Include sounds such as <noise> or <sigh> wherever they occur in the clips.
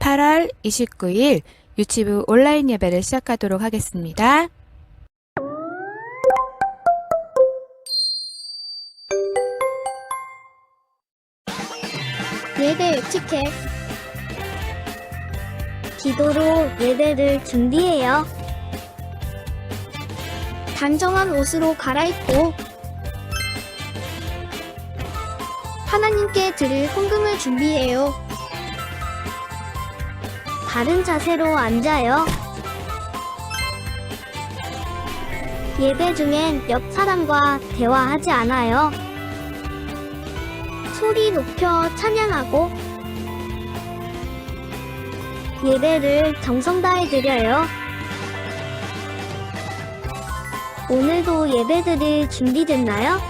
8월 29일 유치부 온라인 예배를 시작하도록 하겠습니다. 예배 예측해. 기도로 예배를 준비해요. 단정한 옷으로 갈아입고 하나님께 드릴 헌금을 준비해요. 바른 자세로 앉아요. 예배 중엔 옆 사람과 대화하지 않아요. 소리 높여 찬양하고 예배를 정성 다해 드려요. 오늘도 예배 드릴 준비됐나요?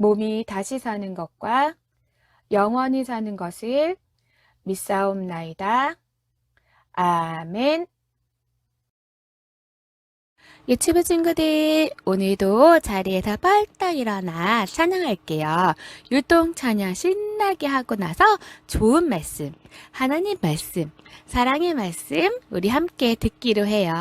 몸이 다시 사는 것과 영원히 사는 것을 믿사옵나이다. 아멘. 유튜브 친구들, 오늘도 자리에서 벌떡 일어나 찬양할게요. 유동 찬양 신나게 하고 나서 좋은 말씀, 하나님 말씀, 사랑의 말씀, 우리 함께 듣기로 해요.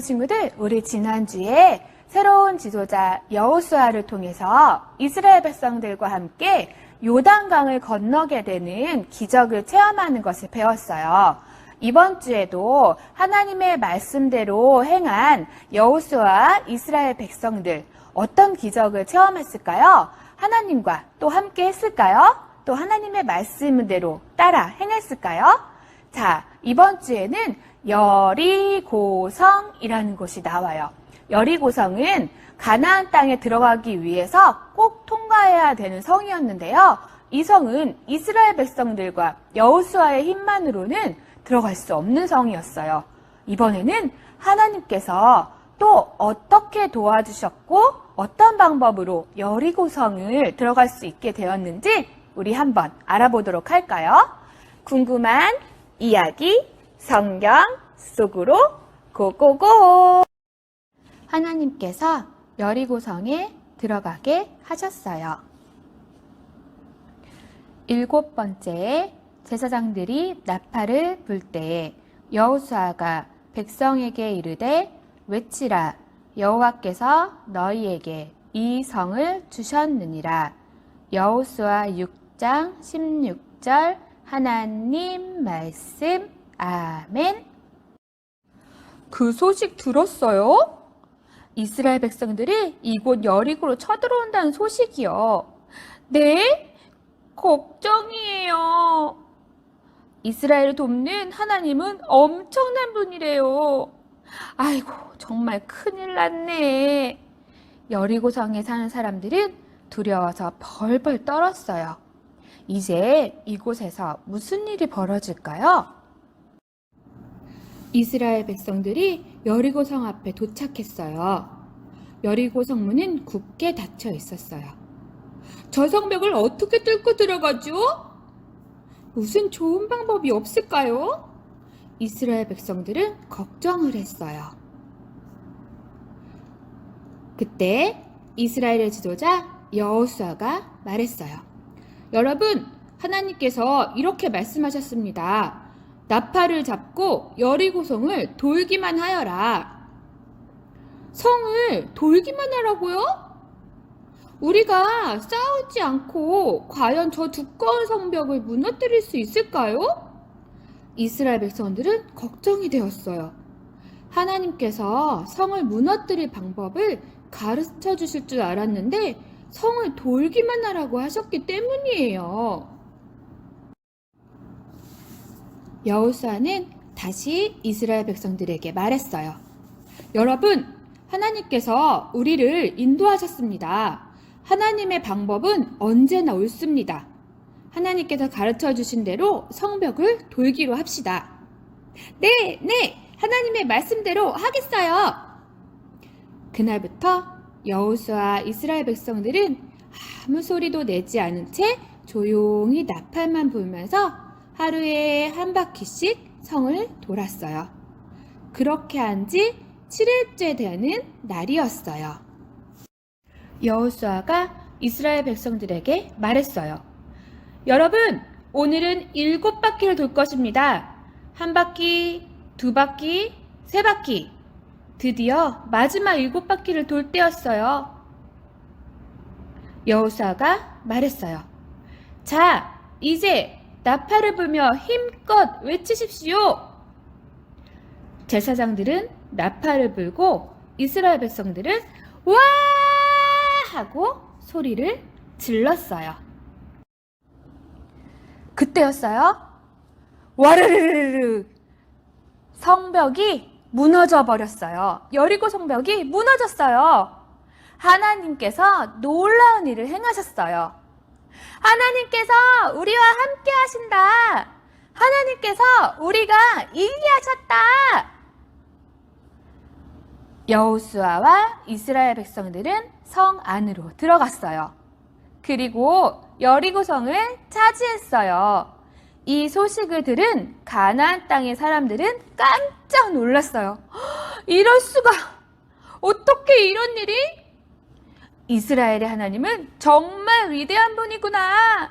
유치부 친구들, 우리 지난주에 새로운 지도자 여호수아를 통해서 이스라엘 백성들과 함께 요단강을 건너게 되는 기적을 체험하는 것을 배웠어요. 이번 주에도 하나님의 말씀대로 행한 여호수아 이스라엘 백성들 어떤 기적을 체험했을까요? 하나님과 또 함께 했을까요? 또 하나님의 말씀대로 따라 행했을까요? 자, 이번 주에는 여리고성이라는 곳이 나와요. 여리고성은 가나안 땅에 들어가기 위해서 꼭 통과해야 되는 성이었는데요. 이 성은 이스라엘 백성들과 여호수아의 힘만으로는 들어갈 수 없는 성이었어요. 이번에는 하나님께서 또 어떻게 도와주셨고 어떤 방법으로 여리고성을 들어갈 수 있게 되었는지 우리 한번 알아보도록 할까요? 궁금한 이야기 성경 속으로 고고고! 하나님께서 여리고성에 들어가게 하셨어요. 일곱 번째 제사장들이 나팔을 불 때에 여호수아가 백성에게 이르되 외치라 여호와께서 너희에게 이 성을 주셨느니라 여호수아 6장 16절 하나님 말씀 아멘 그 소식 들었어요? 이스라엘 백성들이 이곳 여리고로 쳐들어온다는 소식이요. 네? 걱정이에요. 이스라엘을 돕는 하나님은 엄청난 분이래요. 아이고, 정말 큰일 났네. 여리고성에 사는 사람들은 두려워서 벌벌 떨었어요. 이제 이곳에서 무슨 일이 벌어질까요? 이스라엘 백성들이 여리고 성 앞에 도착했어요. 여리고 성문은 굳게 닫혀 있었어요. 저 성벽을 어떻게 뚫고 들어가죠? 무슨 좋은 방법이 없을까요? 이스라엘 백성들은 걱정을 했어요. 그때 이스라엘의 지도자 여호수아가 말했어요. 여러분, 하나님께서 이렇게 말씀하셨습니다. 나팔을 잡고 여리고성을 돌기만 하여라. 성을 돌기만 하라고요? 우리가 싸우지 않고 과연 저 두꺼운 성벽을 무너뜨릴 수 있을까요? 이스라엘 백성들은 걱정이 되었어요. 하나님께서 성을 무너뜨릴 방법을 가르쳐 주실 줄 알았는데 성을 돌기만 하라고 하셨기 때문이에요. 여호수아는 다시 이스라엘 백성들에게 말했어요. 여러분, 하나님께서 우리를 인도하셨습니다. 하나님의 방법은 언제나 옳습니다. 하나님께서 가르쳐 주신 대로 성벽을 돌기로 합시다. 네, 네, 하나님의 말씀대로 하겠어요. 그날부터 여호수아 이스라엘 백성들은 아무 소리도 내지 않은 채 조용히 나팔만 불면서 하루에 한 바퀴씩 성을 돌았어요. 그렇게 한 지 7일째 되는 날이었어요. 여호수아가 이스라엘 백성들에게 말했어요. 여러분, 오늘은 일곱 바퀴를 돌 것입니다. 한 바퀴, 두 바퀴, 세 바퀴. 드디어 마지막 일곱 바퀴를 돌 때였어요. 여호수아가 말했어요. 자, 이제 나팔을 불며 힘껏 외치십시오. 제사장들은 나팔을 불고 이스라엘 백성들은 와 하고 소리를 질렀어요. 그때였어요. 와르르르르 성벽이 무너져 버렸어요. 여리고 성벽이 무너졌어요. 하나님께서 놀라운 일을 행하셨어요. 하나님께서 우리와 함께 하신다. 하나님께서 우리가 이기게 하셨다. 여호수아와 이스라엘 백성들은 성 안으로 들어갔어요. 그리고 여리고성을 차지했어요. 이 소식을 들은 가나안 땅의 사람들은 깜짝 놀랐어요. "헉, <gasps> 이럴 수가! 어떻게 이런 일이? 이스라엘의 하나님은 정말 위대한 분이구나.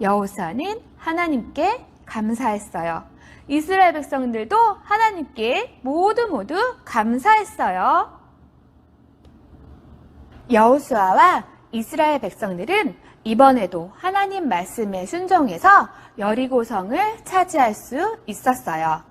여호수아는 하나님께 감사했어요. 이스라엘 백성들도 하나님께 모두 모두 감사했어요. 여호수아와 이스라엘 백성들은 이번에도 하나님 말씀에 순종해서 여리고성을 차지할 수 있었어요.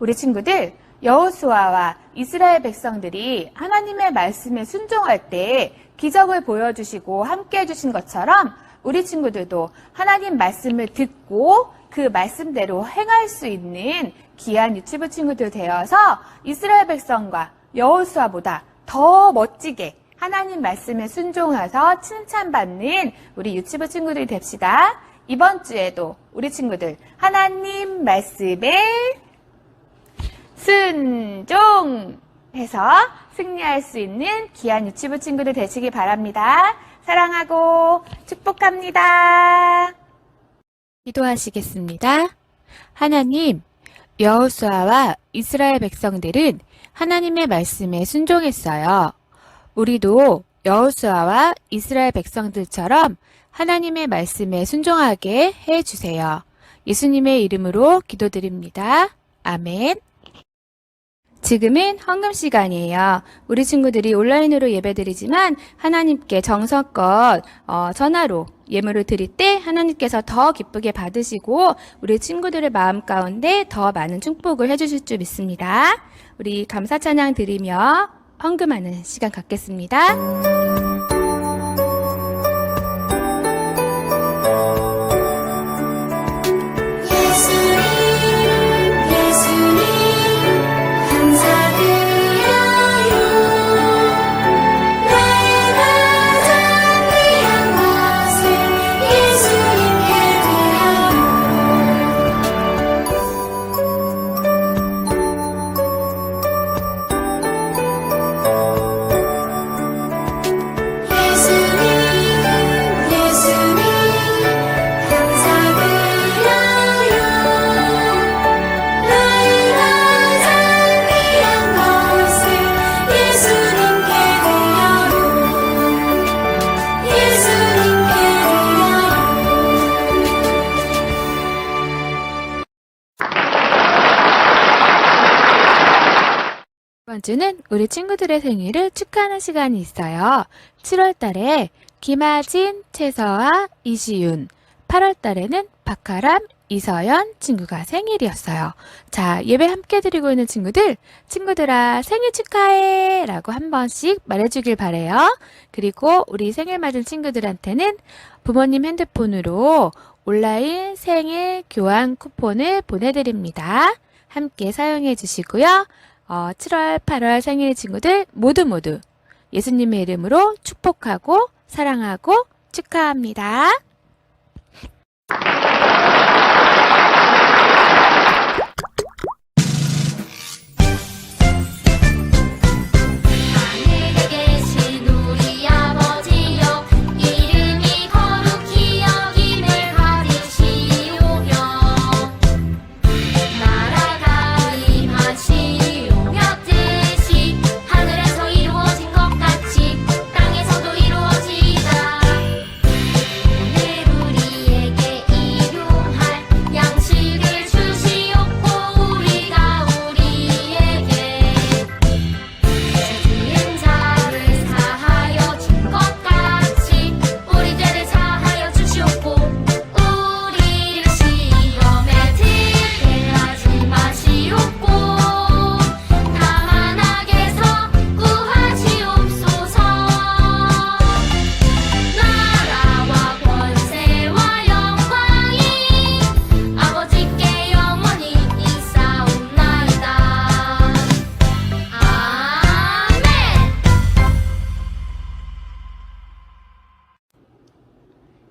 우리 친구들, 여호수아와 이스라엘 백성들이 하나님의 말씀에 순종할 때 기적을 보여주시고 함께 해주신 것처럼 우리 친구들도 하나님 말씀을 듣고 그 말씀대로 행할 수 있는 귀한 유치부 친구들 되어서 이스라엘 백성과 여호수아보다 더 멋지게 하나님 말씀에 순종해서 칭찬받는 우리 유치부 친구들이 됩시다. 이번 주에도 우리 친구들 하나님 말씀에 순종해서 승리할 수 있는 귀한 유치부 친구들 되시기 바랍니다. 사랑하고 축복합니다. 기도하시겠습니다. 하나님, 여호수아와 이스라엘 백성들은 하나님의 말씀에 순종했어요. 우리도 여호수아와 이스라엘 백성들처럼 하나님의 말씀에 순종하게 해 주세요. 예수님의 이름으로 기도드립니다. 아멘. 지금은 헌금 시간이에요. 우리 친구들이 온라인으로 예배드리지만 하나님께 정성껏 어, 전화로 예물을 드릴 때 하나님께서 더 기쁘게 받으시고 우리 친구들의 마음 가운데 더 많은 축복을 해주실 줄 믿습니다. 우리 감사 찬양 드리며 헌금하는 시간 갖겠습니다. 우리 친구들의 생일을 축하하는 시간이 있어요. 7월 달에 김하진, 최서아, 이시윤, 8월 달에는 박하람, 이서연 친구가 생일이었어요. 자, 예배 함께 드리고 있는 친구들, 친구들아, 생일 축하해! 라고 한 번씩 말해주길 바래요. 그리고 우리 생일 맞은 친구들한테는 부모님 핸드폰으로 온라인 생일 교환 쿠폰을 보내드립니다. 함께 사용해 주시고요. 어, 7월, 8월 생일 친구들 모두 모두 예수님의 이름으로 축복하고 사랑하고 축하합니다.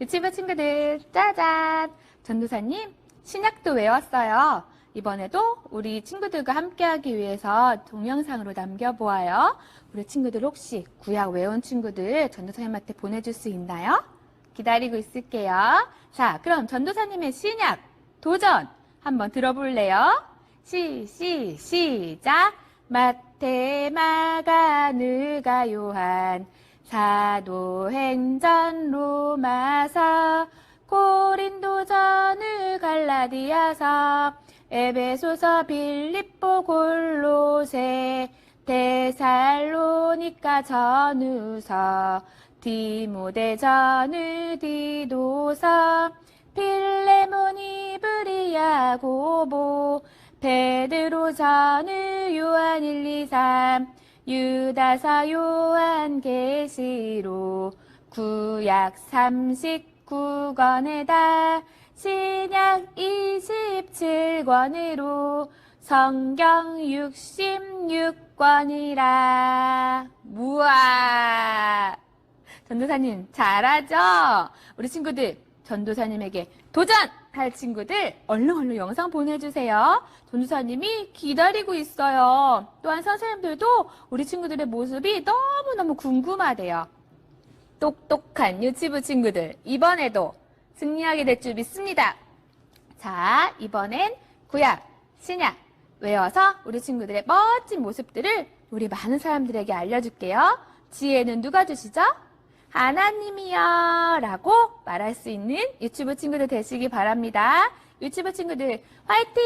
유치부 친구들, 짜잔! 전도사님, 신약도 외웠어요. 이번에도 우리 친구들과 함께하기 위해서 동영상으로 남겨보아요. 우리 친구들 혹시 구약 외운 친구들 전도사님한테 보내줄 수 있나요? 기다리고 있을게요. 자, 그럼 전도사님의 신약 도전 한번 들어볼래요? 시, 시, 시작. 마태, 마가, 누가, 요한, 사도행전, 로마서, 고린도전을 갈라디아서, 에베소서 빌립보 골로새 데살로니가 전후서 디모데 전후 디도서 필레몬 이 브리야 고보 베드로 전후 요한 1, 2, 3 유다서 요한 계시로 구약 39권에다 신약 27권으로 성경 66권이라 무아 전도사님 잘하죠? 우리 친구들 전도사님에게 도전할 친구들 얼른 얼른 영상 보내주세요. 전도사님이 기다리고 있어요. 또한 선생님들도 우리 친구들의 모습이 너무너무 궁금하대요. 똑똑한 유치부 친구들 이번에도 승리하게 될 줄 믿습니다. 자, 이번엔 구약, 신약 외워서 우리 친구들의 멋진 모습들을 우리 많은 사람들에게 알려줄게요. 지혜는 누가 주시죠? 하나님이요. 라고 말할 수 있는 유치부 친구들 되시기 바랍니다. 유치부 친구들 화이팅!